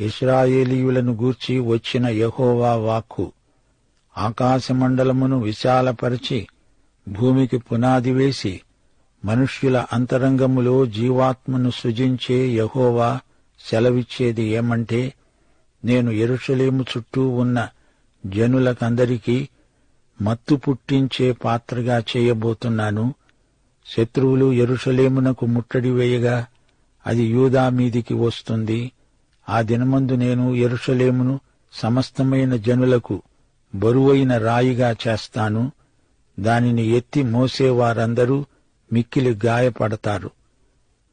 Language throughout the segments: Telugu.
ఇస్రాయేలీయులను గూర్చి వచ్చిన యహోవా వాక్కు ఆకాశమండలమును విశాలపరిచి భూమికి పునాది వేసి మనుష్యుల అంతరంగములో జీవాత్మను సృజించే యహోవా సెలవిచ్చేది ఏమంటే నేను ఎరుషలేము చుట్టూ ఉన్న జనులకందరికీ మత్తు పుట్టించే పాత్రగా చేయబోతున్నాను. శత్రువులు ఎరుషలేమునకు ముట్టడి వేయగా అది యూదా మీదికి వస్తుంది. ఆ దినమందు నేను ఎరుషలేమును సమస్తమైన జనులకు బరువైన రాయిగా చేస్తాను. దానిని ఎత్తి మోసేవారందరూ మిక్కిలి గాయపడతారు.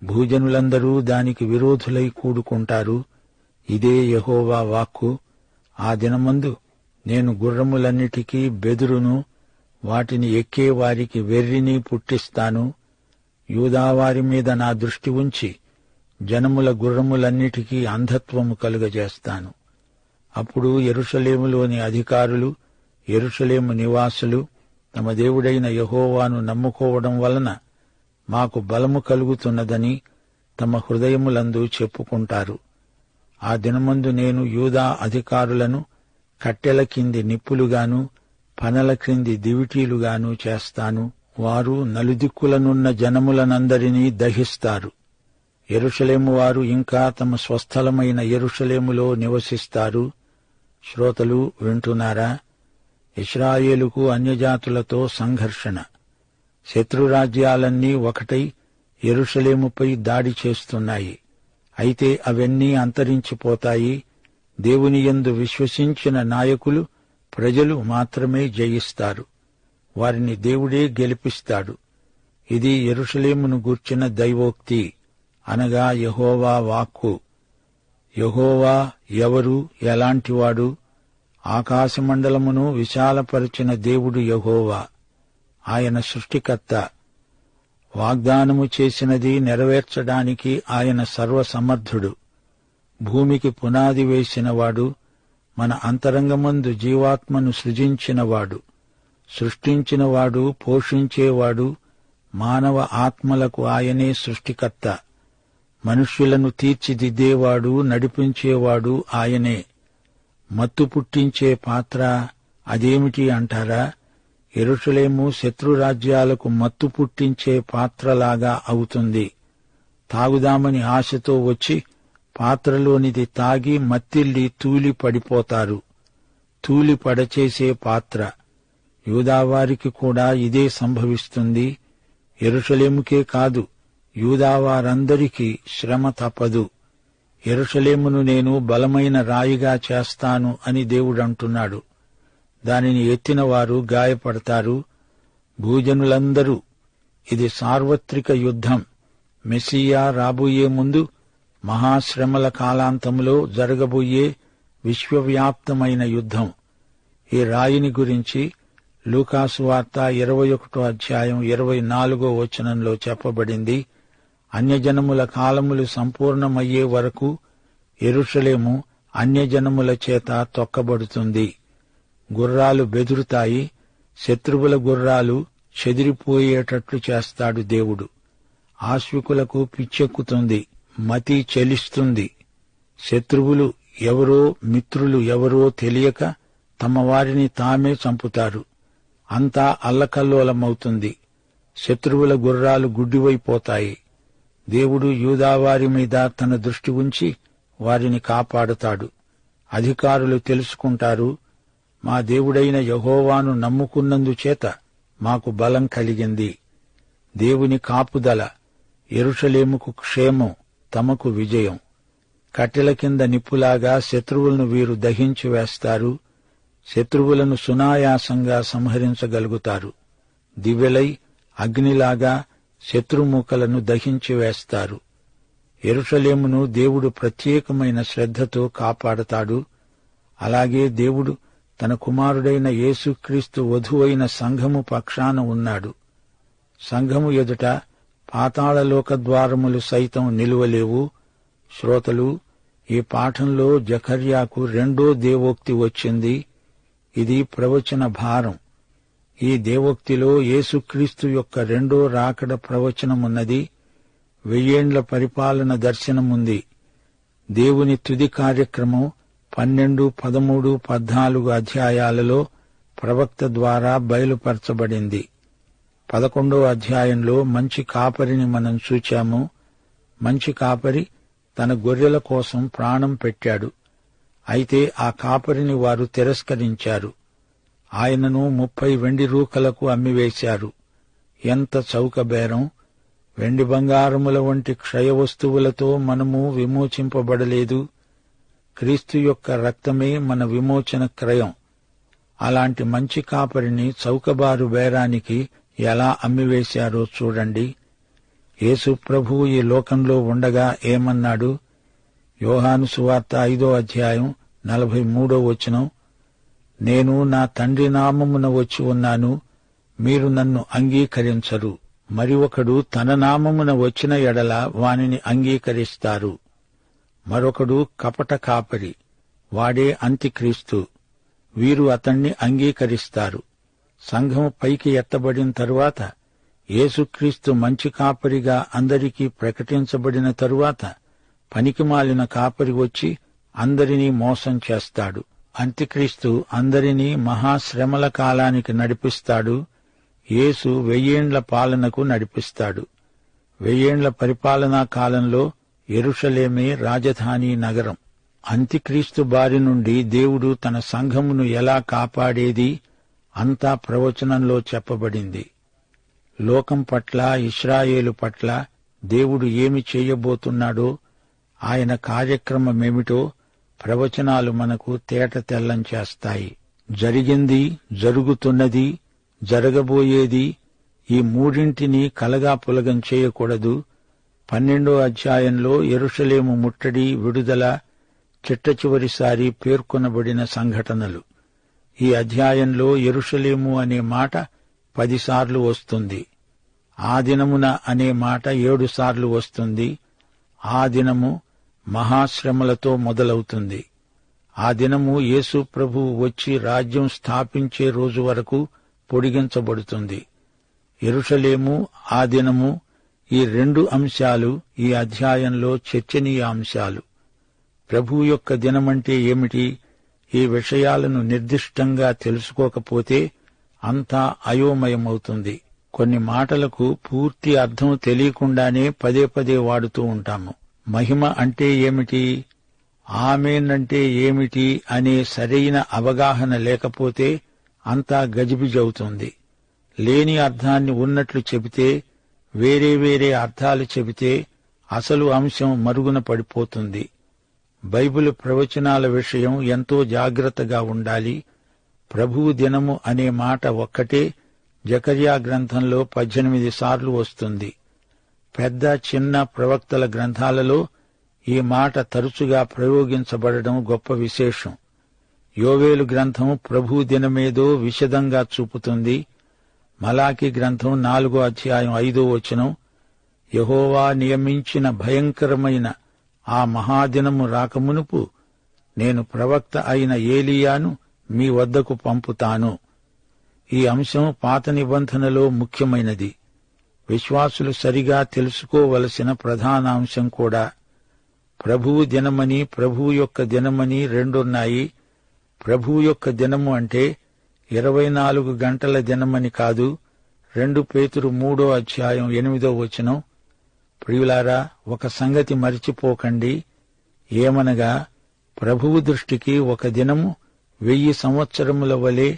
భూజనులందరూ దానికి విరోధులై కూడుకుంటారు. ఇదే యహోవా వాక్కు. ఆ దినమందు నేను గుర్రములన్నిటికీ బెదురును వాటిని ఎక్కేవారికి వెర్రిని పుట్టిస్తాను. యూదావారి మీద నా దృష్టి ఉంచి జనముల గుర్రములన్నిటికీ అంధత్వము కలుగజేస్తాను. అప్పుడు ఎరుషలేములోని అధికారులు ఎరుషలేము నివాసులు తమ దేవుడైన యహోవాను నమ్ముకోవడం వలన మాకు బలము కలుగుతున్నదని తమ హృదయములందు చెప్పుకుంటారు. ఆ దినమందు నేను యూదా అధికారులను కట్టెల కింది నిప్పులుగాను పనల క్రింది దివిటీలుగాను చేస్తాను. వారు నలుదిక్కులనున్న జనములనందరినీ దహిస్తారు. ఎరుషలేము వారు ఇంకా తమ స్వస్థలమైన ఎరుషలేములో నివసిస్తారు. శ్రోతలు వింటున్నారా? ఇస్రాయేలుకు అన్యజాతులతో సంఘర్షణ. శత్రురాజ్యాలన్నీ ఒకటై ఎరుషలేముపై దాడి చేస్తున్నాయి. అయితే అవన్నీ అంతరించిపోతాయి. దేవుని యందు విశ్వసించిన నాయకులు ప్రజలు మాత్రమే జయిస్తారు. వారిని దేవుడే గెలిపిస్తాడు. ఇది ఎరుషలేమును గూర్చిన దైవోక్తి. అనగా యహోవా వాక్కు. యహోవా ఎవరు ఎలాంటివాడు? ఆకాశమండలమును విశాలపరిచిన దేవుడు యహోవా ఆయన సృష్టికర్త. వాగ్దానము చేసినది నెరవేర్చడానికి ఆయన సర్వసమర్థుడు. భూమికి పునాది వేసినవాడు మన అంతరంగమందు జీవాత్మను సృజించినవాడు. సృష్టించినవాడు పోషించేవాడు మానవ ఆత్మలకు ఆయనే సృష్టికర్త. మనుష్యులను తీర్చిదిద్దేవాడు నడిపించేవాడు ఆయనే. మత్తు పుట్టించే పాత్ర అదేమిటి అంటారా? ఎరుషలేము శత్రురాజ్యాలకు మత్తు పుట్టించే పాత్రలాగా అవుతుంది. తాగుదామని ఆశతో వచ్చి పాత్రలోనిది తాగి మత్తిల్లి తూలి పడిపోతారు. తూలి పడచేసే పాత్ర. యూదావారికి కూడా ఇదే సంభవిస్తుంది. ఎరుషలేముకే కాదు. యూదావారందరికీ శ్రమ తప్పదు. ఎరుషలేమును నేను బలమైన రాయిగా చేస్తాను అని దేవుడంటున్నాడు. దానిని ఎత్తిన వారు గాయపడతారు. భూజనులందరూ ఇది సార్వత్రిక యుద్ధం. మెస్సియా రాబోయే ముందు మహాశ్రమల కాలాంతంలో జరగబోయే విశ్వవ్యాప్తమైన యుద్ధం. ఈ రాయిని గురించి లూకాసు వార్త ఇరవై ఒకటో అధ్యాయం ఇరవై నాలుగో వచనంలో చెప్పబడింది. అన్యజనముల కాలములు సంపూర్ణమయ్యే వరకు ఎరుషలేము అన్యజనముల చేత తొక్కబడుతుంది. గుర్రాలు బెదురుతాయి శత్రువుల గుర్రాలు చెదిరిపోయేటట్లు చేస్తాడు దేవుడు. ఆశ్వికులకు పిచ్చెక్కుతుంది మతి చెలిస్తుంది. శత్రువులు ఎవరో మిత్రులు ఎవరో తెలియక తమ వారిని తామే చంపుతారు. అంతా అల్లకల్లోలమవుతుంది. శత్రువుల గుర్రాలు గుడ్డివైపోతాయి. దేవుడు యూదావారి మీద తన దృష్టి ఉంచి వారిని కాపాడుతాడు. అధికారులు తెలుసుకుంటారు మా దేవుడైన యహోవాను నమ్ముకున్నందుచేత మాకు బలం కలిగింది. దేవుని కాపుదల ఎరుషలేముకు క్షేమం తమకు విజయం. కట్టెల కింద నిప్పులాగా శత్రువులను వీరు దహించి వేస్తారు శత్రువులను సునాయాసంగా సంహరించగలుగుతారు. దివ్యలై అగ్నిలాగా శత్రుమూకలను దహించి వేస్తారు. ఎరుషలేమును దేవుడు ప్రత్యేకమైన శ్రద్ధతో కాపాడతాడు. అలాగే దేవుడు తన కుమారుడైన యేసుక్రీస్తు వధువైన సంఘము పక్షాన ఉన్నాడు. సంఘము ఎదుట పాతాళలోక ద్వారములు సైతం నిలువలేవు. శ్రోతలు ఈ పాఠంలో జకర్యాకు రెండో దేవోక్తి వచ్చింది. ఇది ప్రవచన భారం. ఈ దేవోక్తిలో యేసుక్రీస్తు యొక్క రెండో రాకడ ప్రవచనమున్నది వెయ్యేండ్ల పరిపాలన దర్శనముంది. దేవుని తుది కార్యక్రమం పన్నెండు పదమూడు పద్నాలుగు అధ్యాయాలలో ప్రవక్త ద్వారా బయలుపరచబడింది. పదకొండో అధ్యాయంలో మంచి కాపరిని మనం చూచాము. మంచి కాపరి తన గొర్రెల కోసం ప్రాణం పెట్టాడు. అయితే ఆ కాపరిని వారు తిరస్కరించారు. ఆయనను ముప్పై వెండి రూకలకు అమ్మివేశారు. ఎంత చౌక బేరం! వెండి బంగారముల వంటి క్షయ వస్తువులతో మనము విమోచింపబడలేదు. క్రీస్తు యొక్క రక్తమే మన విమోచన క్రయం. అలాంటి మంచి కాపరిని చౌకబారు బేరానికి ఎలా అమ్మివేశారో చూడండి. యేసు ప్రభువు ఈ లోకంలో ఉండగా ఏమన్నాడు? యోహాను సువార్త ఐదో అధ్యాయం నలభై మూడో వచనం. నేను నా తండ్రి నామమున వచ్చి ఉన్నాను మీరు నన్ను అంగీకరించరు. మరి ఒకడు తన నామమున వచ్చిన ఎడల వానిని అంగీకరిస్తారు. మరొకడు కపట కాపరి వాడే అంత్యక్రీస్తు వీరు అతణ్ణి అంగీకరిస్తారు. సంఘం పైకి ఎత్తబడిన తరువాత యేసుక్రీస్తు మంచి కాపరిగా అందరికీ ప్రకటించబడిన తరువాత పనికిమాలిన కాపరి వచ్చి అందరినీ మోసం చేస్తాడు. అంత్యక్రీస్తు అందరినీ మహాశ్రమల కాలానికి నడిపిస్తాడు. యేసు వెయ్యేండ్ల పాలనకు నడిపిస్తాడు. వెయ్యేండ్ల పరిపాలనా కాలంలో ఎరుషలేమే రాజధాని నగరం. అంత్యక్రీస్తు బారి నుండి దేవుడు తన సంఘమును ఎలా కాపాడేది అంతా ప్రవచనంలో చెప్పబడింది. లోకం పట్ల ఇస్రాయేలు పట్ల దేవుడు ఏమి చేయబోతున్నాడో ఆయన కార్యక్రమమేమిటో ప్రవచనాలు మనకు తేట తెల్లం చేస్తాయి. జరిగింది జరుగుతున్నది జరగబోయేది ఈ మూడింటిని కలగా పులగం చేయకూడదు. పన్నెండో అధ్యాయంలో ఎరుషలేము ముట్టడి విడుదల చిట్ట చివరిసారి పేర్కొనబడిన సంఘటనలు. ఈ అధ్యాయంలో ఎరుషలేము అనే మాట పదిసార్లు వస్తుంది. ఆ దినమున అనే మాట ఏడుసార్లు వస్తుంది. ఆ దినము మహాశ్రమలతో మొదలవుతుంది. ఆ దినము యేసు ప్రభువు వచ్చి రాజ్యం స్థాపించే రోజు వరకు పొడిగించబడుతుంది. ఎరుషలేము ఆ దినము ఈ రెండు అంశాలు ఈ అధ్యాయంలో చర్చనీయ అంశాలు ప్రభు యొక్క దినమంటే ఏమిటి? ఈ విషయాలను నిర్దిష్టంగా తెలుసుకోకపోతే అంతా అయోమయమవుతుంది. కొన్ని మాటలకు పూర్తి అర్థం తెలియకుండానే పదే పదే వాడుతూ ఉంటాము. మహిమ అంటే ఏమిటి? ఆమెనంటే ఏమిటి? అనే సరైన అవగాహన లేకపోతే అంతా గజిబిజవుతుంది. లేని అర్థాన్ని ఉన్నట్లు చెబితే వేరే వేరే అర్థాలు చెబితే అసలు అంశం మరుగున పడిపోతుంది. బైబిల్ ప్రవచనాల విషయం ఎంతో జాగ్రత్తగా ఉండాలి. ప్రభువు దినము అనే మాట ఒక్కటే జకర్యా గ్రంథంలో పద్దెనిమిది సార్లు వస్తుంది. పెద్ద చిన్న ప్రవక్తల గ్రంథాలలో ఈ మాట తరచుగా ప్రయోగించబడడం గొప్ప విశేషం. యోవేలు గ్రంథం ప్రభు దినమేదో విశదంగా చూపుతుంది. మలాకి గ్రంథం నాలుగో అధ్యాయం ఐదో వచనం యహోవా నియమించిన భయంకరమైన ఆ మహాదినము రాకమునుపు నేను ప్రవక్త అయిన ఏలియాను మీ వద్దకు పంపుతాను. ఈ అంశం పాత నిబంధనలో ముఖ్యమైనది. విశ్వాసులు సరిగా తెలుసుకోవలసిన ప్రధాన అంశం కూడా ప్రభువు దినమని ప్రభువు యొక్క దినమని రెండున్నాయి. ప్రభువు యొక్క దినము అంటే ఇరవై నాలుగు గంటల దినమని కాదు రెండు పేతురు మూడో అధ్యాయం ఎనిమిదో వచనం. ప్రియులారా ఒక సంగతి మరిచిపోకండి. ఏమనగా ప్రభువు దృష్టికి ఒక దినము వెయ్యి సంవత్సరముల వలె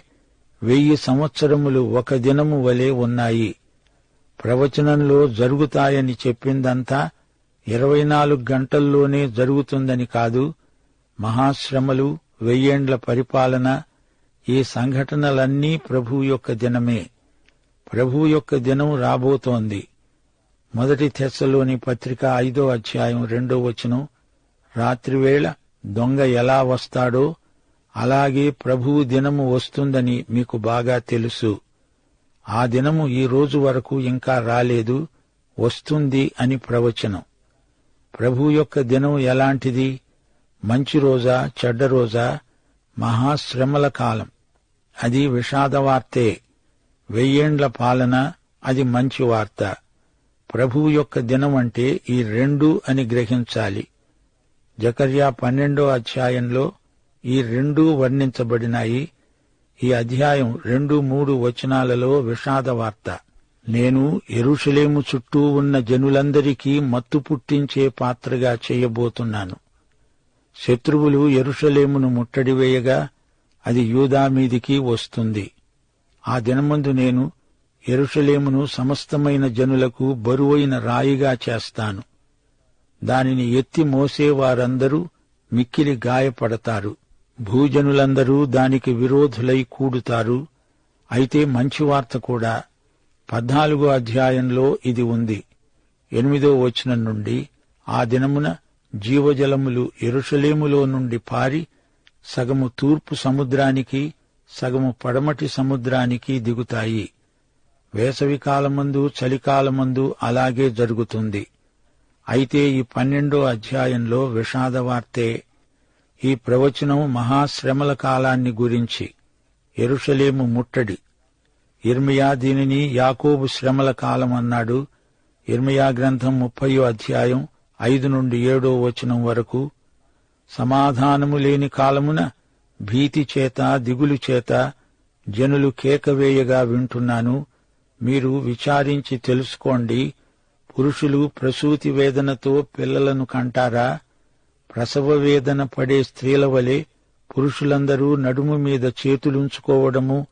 వెయ్యి సంవత్సరములు ఒక దినము వలె ఉన్నాయి. ప్రవచనంలో జరుగుతాయని చెప్పిందంతా ఇరవై నాలుగు గంటల్లోనే జరుగుతుందని కాదు మహాశ్రమలు వెయ్యేండ్ల పరిపాలన ఈ సంఘటనలన్నీ ప్రభువు యొక్క దినమే. ప్రభు యొక్క దినం రాబోతోంది. మొదటి తెస్సలోని పత్రిక ఐదో అధ్యాయం రెండో వచనం రాత్రివేళ దొంగ ఎలా వస్తాడో అలాగే ప్రభువు దినము వస్తుందని మీకు బాగా తెలుసు. ఆ దినము ఈ రోజు వరకు ఇంకా రాలేదు వస్తుంది అని ప్రవచనం. ప్రభు యొక్క దినం ఎలాంటిది? మంచి రోజా చెడ్డ రోజా? మహాశ్రమల కాలం. అది విషాద వార్తే. వెయ్యేండ్ల పాలన అది మంచి వార్త. ప్రభువు యొక్క దినం అంటే ఈ రెండు అని గ్రహించాలి. జకర్యా పన్నెండో అధ్యాయంలో ఈ రెండూ వర్ణించబడినాయి. ఈ అధ్యాయం రెండు మూడు వచనాలలో విషాద వార్త. నేను ఎరుషలేము చుట్టూ ఉన్న జనులందరికీ మత్తు పుట్టించే పాత్రగా చేయబోతున్నాను. శత్రువులు ఎరుషలేమును ముట్టడివేయగా అది యూదా మీదికి వస్తుంది. ఆ దినమందు నేను ఎరుషలేమును సమస్తమైన జనులకు బరువైన రాయిగా చేస్తాను. దానిని ఎత్తి మోసేవారందరూ మిక్కిలి గాయపడతారు. భూజనులందరూ దానికి విరోధులై కూడుతారు. అయితే మంచి వార్త కూడా పద్నాలుగో అధ్యాయంలో ఇది ఉంది. ఎనిమిదో వచనం నుండి ఆ దినమున జీవజలములు ఎరుషలేములో నుండి పారి సగము తూర్పు సముద్రానికి సగము పడమటి సముద్రానికి దిగుతాయి. వేసవి కాలమందు చలికాలమందు అలాగే జరుగుతుంది. అయితే ఈ పన్నెండో అధ్యాయంలో విషాద వార్తే ఈ ప్రవచనం మహాశ్రమల కాలాన్ని గురించి. ఎరుషలేము ముట్టడి. ఇర్మియా దీనిని యాకోబు శ్రమల కాలం అన్నాడు. ఇర్మియా గ్రంథం ముప్పయో అధ్యాయం ఐదు నుండి ఏడో వచనం వరకు. సమాధానము లేని కాలమున భీతి చేత దిగులు చేత జనులు కేకవేయగా వింటున్నాను. మీరు విచారించి తెలుసుకోండి. పురుషులు ప్రసూతి వేదనతో పిల్లలను కంటారా? ప్రసవ వేదన పడే స్త్రీల వలె పురుషులందరూ నడుము మీద చేతులుంచుకోవడము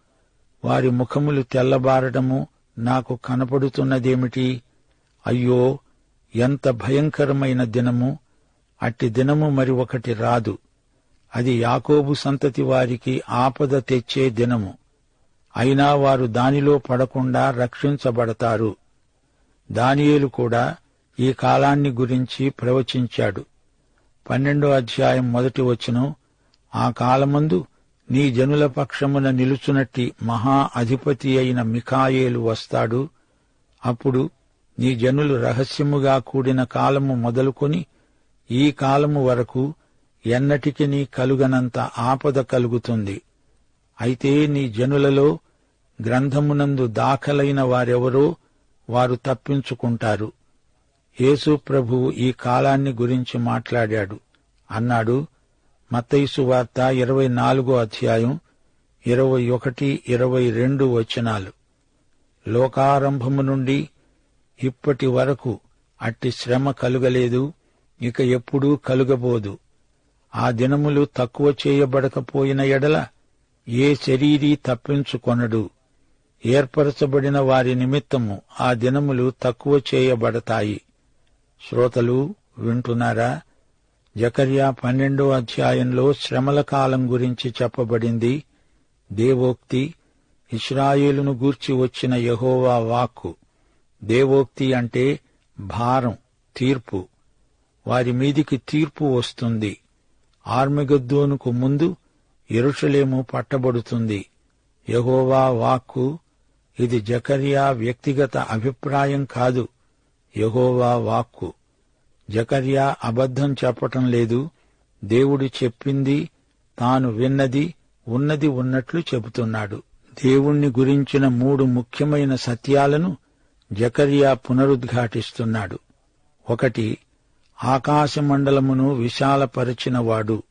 వారి ముఖములు తెల్లబారడము నాకు కనపడుతున్నదేమిటి? అయ్యో ఎంత భయంకరమైన దినము! అట్టి దినము మరి ఒకటి రాదు. అది యాకోబు సంతతి వారికి ఆపద తెచ్చే దినము. అయినా వారు దానిలో పడకుండా రక్షించబడతారు. దానియేలు కూడా ఈ కాలాన్ని గురించి ప్రవచించాడు. పన్నెండో అధ్యాయం మొదటి వచనం ఆ కాలమందు నీ జనుల పక్షమున నిలుచునట్టి మహా అధిపతి అయిన మిఖాయేలు వస్తాడు. అప్పుడు నీ జనులు రహస్యముగా కూడిన కాలము మొదలుకొని ఈ కాలము వరకు ఎన్నటికి నీ కలుగనంత ఆపద కలుగుతుంది. అయితే నీ జనులలో గ్రంథమునందు దాఖలైన వారెవరో వారు తప్పించుకుంటారు. యేసు ప్రభువు ఈ కాలాన్ని గురించి మాట్లాడాడు. అన్నాడు మత్తయిసు వార్త ఇరవై నాలుగో అధ్యాయం ఇరవై ఒకటి ఇరవై రెండు వచనాలు. లోకారంభము నుండి ఇప్పటి వరకు అట్టి శ్రమ కలుగలేదు ఇక ఎప్పుడూ కలుగబోదు. ఆ దినములు తక్కువ చేయబడకపోయిన ఎడల ఏ శరీరీ తప్పించుకొనడు. ఏర్పరచబడిన వారి నిమిత్తము ఆ దినములు తక్కువ చేయబడతాయి. శ్రోతలు వింటున్నారా? జకర్యా పన్నెండో అధ్యాయంలో శ్రమల కాలం గురించి చెప్పబడింది. దేవోక్తి ఇస్రాయేలును గూర్చి వచ్చిన యహోవా వాక్కు. దేవోక్తి అంటే భారం తీర్పు. వారి మీదికి తీర్పు వస్తుంది. ఆర్మిగద్దోనుకు ముందు ఎరుషలేము పట్టబడుతుంది. యహోవా వాక్కు ఇది జకర్యా వ్యక్తిగత అభిప్రాయం కాదు. యహోవా వాక్కు. జకర్యా అబద్ధం చెప్పటం లేదు. దేవుడు చెప్పింది తాను విన్నది ఉన్నది ఉన్నట్లు చెబుతున్నాడు. దేవుణ్ణి గురించిన మూడు ముఖ్యమైన సత్యాలను జకర్యా పునరుద్ఘాటిస్తున్నాడు. ఒకటి ఆకాశమండలమును విశాలపరచినవాడు.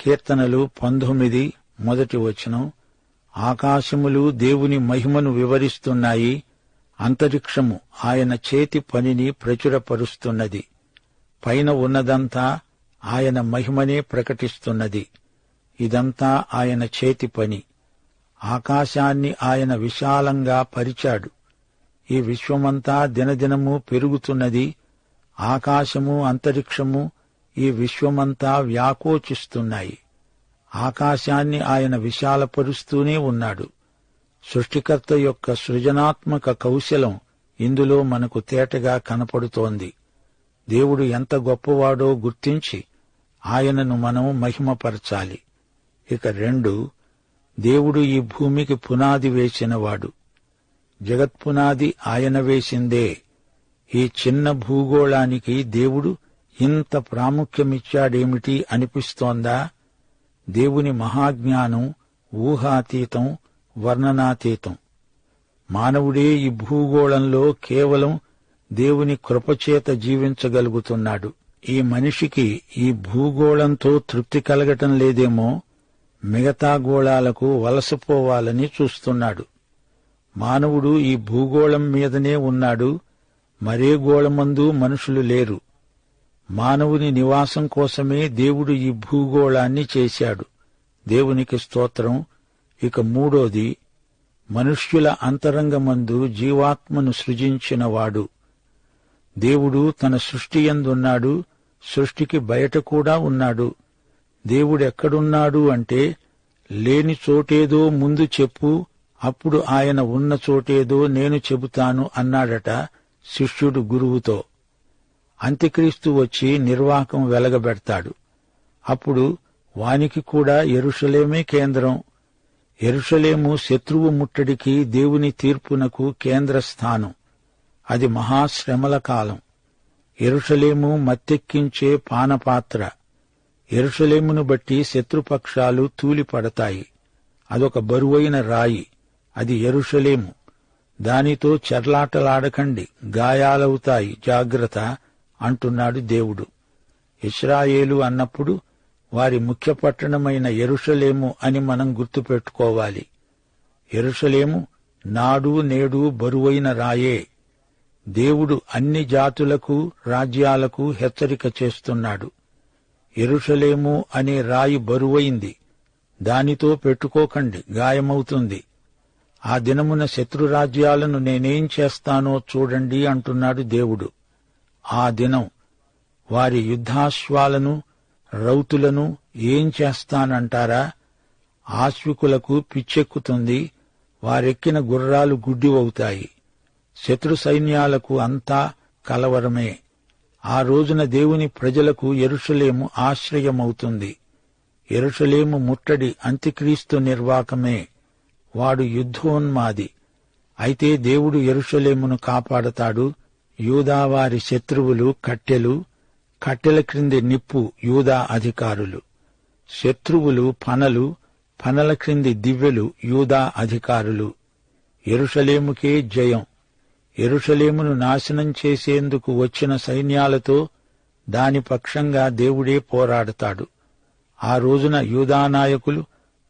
కీర్తనలు పంతొమ్మిది మొదటి వచనం. ఆకాశములు దేవుని మహిమను వివరిస్తున్నాయి. అంతరిక్షము ఆయన చేతి పనిని ప్రచురపరుస్తున్నది. పైన ఉన్నదంతా ఆయన మహిమనే ప్రకటిస్తున్నది. ఇదంతా ఆయన చేతి పని. ఆకాశాన్ని ఆయన విశాలంగా పరిచాడు. ఈ విశ్వమంతా దినదినము పెరుగుతున్నది. ఆకాశము అంతరిక్షము ఈ విశ్వమంతా వ్యాకోచిస్తున్నాయి. ఆకాశాన్ని ఆయన విశాలపరుస్తూనే ఉన్నాడు. సృష్టికర్త యొక్క సృజనాత్మక కౌశలం ఇందులో మనకు తేటగా కనపడుతోంది. దేవుడు ఎంత గొప్పవాడో గుర్తించి ఆయనను మనం మహిమపరచాలి. ఇక రెండు దేవుడు ఈ భూమికి పునాది వేసినవాడు. జగత్పునాది ఆయన వేసిందే. ఈ చిన్న భూగోళానికి దేవుడు ఇంత ప్రాముఖ్యమిచ్చాడేమిటి అనిపిస్తోందా? దేవుని మహాజ్ఞానం ఊహాతీతం వర్ణనాతీతం. మానవుడే ఈ భూగోళంలో కేవలం దేవుని కృపచేత జీవించగలుగుతున్నాడు. ఈ మనిషికి ఈ భూగోళంతో తృప్తి కలగటం లేదేమో మిగతా గోళాలకు వలసపోవాలని చూస్తున్నాడు. మానవుడు ఈ భూగోళం మీదనే ఉన్నాడు మరే గోళమందు మనుషులు లేరు. మానవుని నివాసం కోసమే దేవుడు ఈ భూగోళాన్ని చేశాడు. దేవునికి స్తోత్రం ఇక మూడోది మనుష్యుల అంతరంగమందు జీవాత్మను సృజించినవాడు. దేవుడు తన సృష్టి ఎందున్నాడు సృష్టికి బయట కూడా ఉన్నాడు. దేవుడెక్కడున్నాడు అంటే లేని చోటేదో ముందు చెప్పు అప్పుడు ఆయన ఉన్న చోటేదో నేను చెబుతాను అన్నాడట శిష్యుడు గురువుతో. అంత్యక్రీస్తు వచ్చి నిర్వాకం వెలగబెడతాడు. అప్పుడు వానికి కూడా ఎరుషలేమే కేంద్రం. ఎరుషలేము శత్రువు ముట్టడికి దేవుని తీర్పునకు కేంద్ర స్థానం అది మహాశ్రమల కాలం. ఎరుషలేము మత్తెక్కించే పానపాత్ర. ఎరుషలేమును బట్టి శత్రుపక్షాలు తూలిపడతాయి. అదొక బరువైన రాయి. అది ఎరుషలేము. దానితో చెర్లాటలాడకండి. గాయాలవుతాయి. జాగ్రత్త అంటున్నాడు దేవుడు. ఇస్రాయేలు అన్నప్పుడు వారి ముఖ్య పట్టణమైన ఎరుషలేము అని మనం గుర్తుపెట్టుకోవాలి. ఎరుషలేము నాడు నేడు బరువైన రాయే. దేవుడు అన్ని జాతులకు రాజ్యాలకు హెచ్చరిక చేస్తున్నాడు. ఎరుషలేము అనే రాయి బరువైంది. దానితో పెట్టుకోకండి గాయమవుతుంది. ఆ దినమున శత్రురాజ్యాలను నేనేం చేస్తానో చూడండి అంటున్నాడు దేవుడు. ఆ దినం వారి యుద్ధాశ్వాలను రౌతులను ఏం చేస్తానంటారా? ఆశ్వికులకు పిచ్చెక్కుతుంది వారెక్కిన గుర్రాలు గుడ్డివవుతాయి. శత్రు సైన్యాలకు అంతా కలవరమే. ఆ రోజున దేవుని ప్రజలకు ఎరుషలేము ఆశ్రయమవుతుంది. ఎరుషలేము ముట్టడి అంత్యక్రీస్తు నిర్వాకమే. వాడు యుద్ధోన్మాది. అయితే దేవుడు ఎరుషలేమును కాపాడతాడు. యూదావారి శత్రువులు కట్టెలు కట్టెల క్రింది నిప్పు యూదా అధికారులు. శత్రువులు పనలు పనల క్రింది దివ్యలు యూదా అధికారులు. ఎరుషలేముకే జయం. ఎరుషలేమును నాశనం చేసేందుకు వచ్చిన సైన్యాలతో దాని పక్షంగా దేవుడే పోరాడతాడు. ఆ రోజున యూదానాయకులు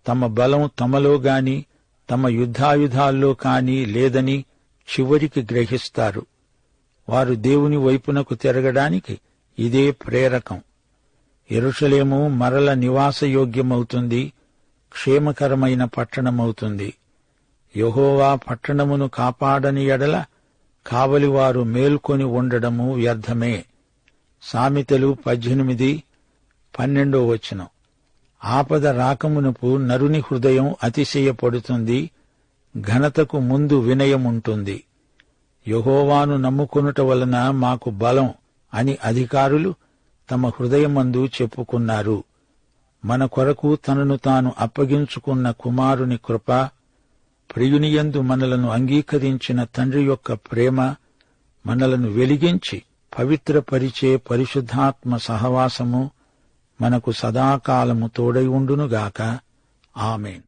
తమ బలం తమలో గాని తమ యుద్ధాయుధాల్లో కాని లేదని చివరికి గ్రహిస్తారు. వారు దేవుని వైపునకు తిరగడానికి ఇదే ప్రేరకం. ఎరుషలేము మరల నివాసయోగ్యమవుతుంది క్షేమకరమైన పట్టణమవుతుంది. యహోవా పట్టణమును కాపాడని ఎడల కావలివారు మేల్కొని ఉండడము వ్యర్థమే. సామెతలు పద్దెనిమిది పన్నెండో వచనం. ఆపద రాకమునుపు నరుని హృదయం అతిశయపడుతుంది ఘనతకు ముందు వినయముంటుంది. యహోవాను నమ్ముకొనుట వలన మాకు బలం అని అధికారులు తమ హృదయమందు చెప్పుకున్నారు. మన కొరకు తనను తాను అప్పగించుకున్న కుమారుని కృప ప్రియునియందు మనలను అంగీకరించిన తండ్రి యొక్క ప్రేమ మనలను వెలిగించి పవిత్రపరిచే పరిశుద్ధాత్మ సహవాసము మనకు సదాకాలము తోడై ఉండునుగాక. ఆమెన్.